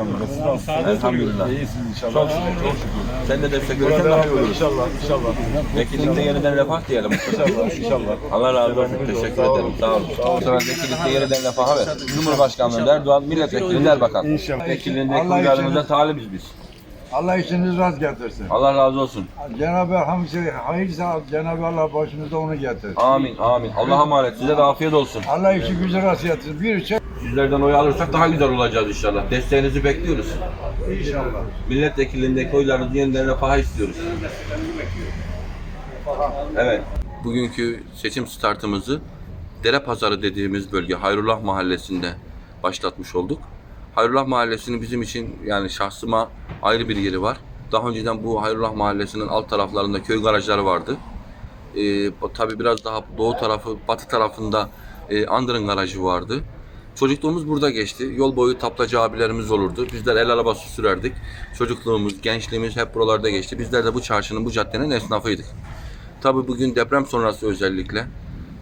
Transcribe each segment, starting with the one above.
elhamdülillah. Siz nasılsınız? Elhamdülillah. İyisiniz inşallah. Çok şükür, çok şükür. Sen de destek verirsen daha iyi olur. inşallah, inşallah. Vekilinde yeniden refah diyelim. İnşallah, inşallah. Allah razı olsun. Teşekkür ederim. Sağ olun. Bu sefer vekillikte yeniden refaha ver. Cumhurbaşkanlığı Erdoğan, milletvekili Erbakan. İnşallah. Vekilliğindeki Allah uyarımıza için- talibiz biz. Allah işiniz rast getirsin. Allah razı olsun. Cenab-ı Hak hamisi hayırsa Cenab-ı Allah başınıza onu getir. Amin, amin. Allah'a emanet. Size de afiyet olsun. Allah işi gücü rast getirsin. Bir şey Sizlerden oy alırsak daha güzel olacağız inşallah. Desteğinizi bekliyoruz. inşallah. Milletvekilliğindeki oylarınızı yeniden refaha istiyoruz. Evet. Bugünkü seçim startımızı Dere Pazarı dediğimiz bölge Hayrullah Mahallesi'nde başlatmış olduk. Hayrullah Mahallesi'nin bizim için yani şahsıma ayrı bir yeri var. Daha önceden bu Hayrullah Mahallesi'nin alt taraflarında köy garajları vardı. Bu- tabii biraz daha doğu tarafı, batı tarafında e, Andırın garajı vardı. Çocukluğumuz burada geçti. Yol boyu taplacı abilerimiz olurdu. Bizler el arabası sürerdik. Çocukluğumuz, gençliğimiz hep buralarda geçti. Bizler de bu çarşının, bu caddenin esnafıydık. Tabii bugün deprem sonrası özellikle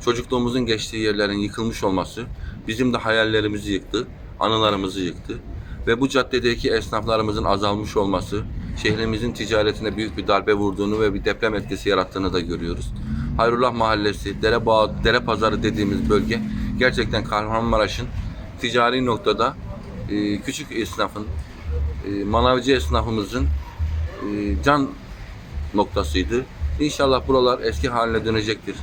çocukluğumuzun geçtiği yerlerin yıkılmış olması bizim de hayallerimizi yıktı, anılarımızı yıktı. Ve bu caddedeki esnaflarımızın azalmış olması şehrimizin ticaretine büyük bir darbe vurduğunu ve bir deprem etkisi yarattığını da görüyoruz. Hayrullah Mahallesi, Derebağ, Dere Pazarı dediğimiz bölge gerçekten Kahramanmaraş'ın ticari noktada e, küçük esnafın, e, manavcı esnafımızın e, can noktasıydı. İnşallah buralar eski haline dönecektir.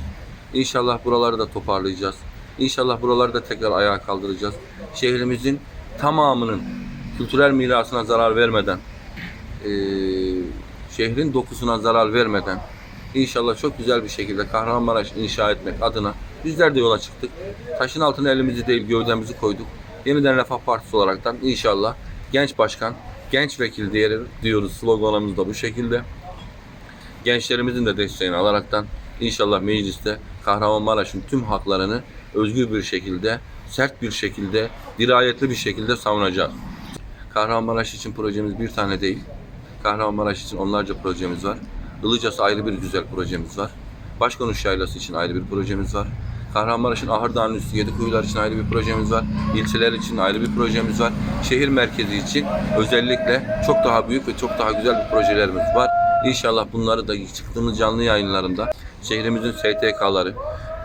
İnşallah buraları da toparlayacağız. İnşallah buraları da tekrar ayağa kaldıracağız. Şehrimizin tamamının kültürel mirasına zarar vermeden, eee, şehrin dokusuna zarar vermeden inşallah çok güzel bir şekilde Kahramanmaraş inşa etmek adına bizler de yola çıktık. Taşın altına elimizi değil gövdemizi koyduk. Yeniden Refah Partisi olaraktan inşallah genç başkan, genç vekil diye diyoruz sloganımız da bu şekilde gençlerimizin de desteğini alaraktan inşallah mecliste Kahramanmaraş'ın tüm haklarını özgür bir şekilde, sert bir şekilde, dirayetli bir şekilde savunacağız. Kahramanmaraş için projemiz bir tane değil. Kahramanmaraş için onlarca projemiz var. Ilıcası ayrı bir güzel projemiz var. Başkonuş Yaylası için ayrı bir projemiz var. Kahramanmaraş'ın Ahırdağ'ın üstü Yedikuyular için ayrı bir projemiz var. İlçeler için ayrı bir projemiz var. Şehir merkezi için özellikle çok daha büyük ve çok daha güzel bir projelerimiz var. İnşallah bunları da çıktığımız canlı yayınlarında şehrimizin STK'ları,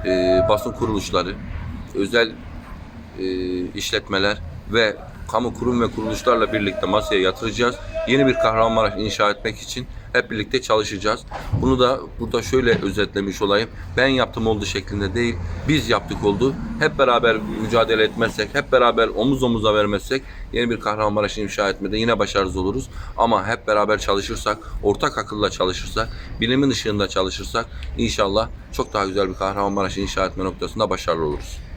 e, basın kuruluşları, özel e, işletmeler ve kamu kurum ve kuruluşlarla birlikte masaya yatıracağız. Yeni bir Kahramanmaraş inşa etmek için hep birlikte çalışacağız. Bunu da burada şöyle özetlemiş olayım. Ben yaptım oldu şeklinde değil, biz yaptık oldu. Hep beraber mücadele etmezsek, hep beraber omuz omuza vermezsek yeni bir Kahramanmaraş inşa etmede yine başarısız oluruz. Ama hep beraber çalışırsak, ortak akılla çalışırsak, bilimin ışığında çalışırsak inşallah çok daha güzel bir Kahramanmaraş inşa etme noktasında başarılı oluruz.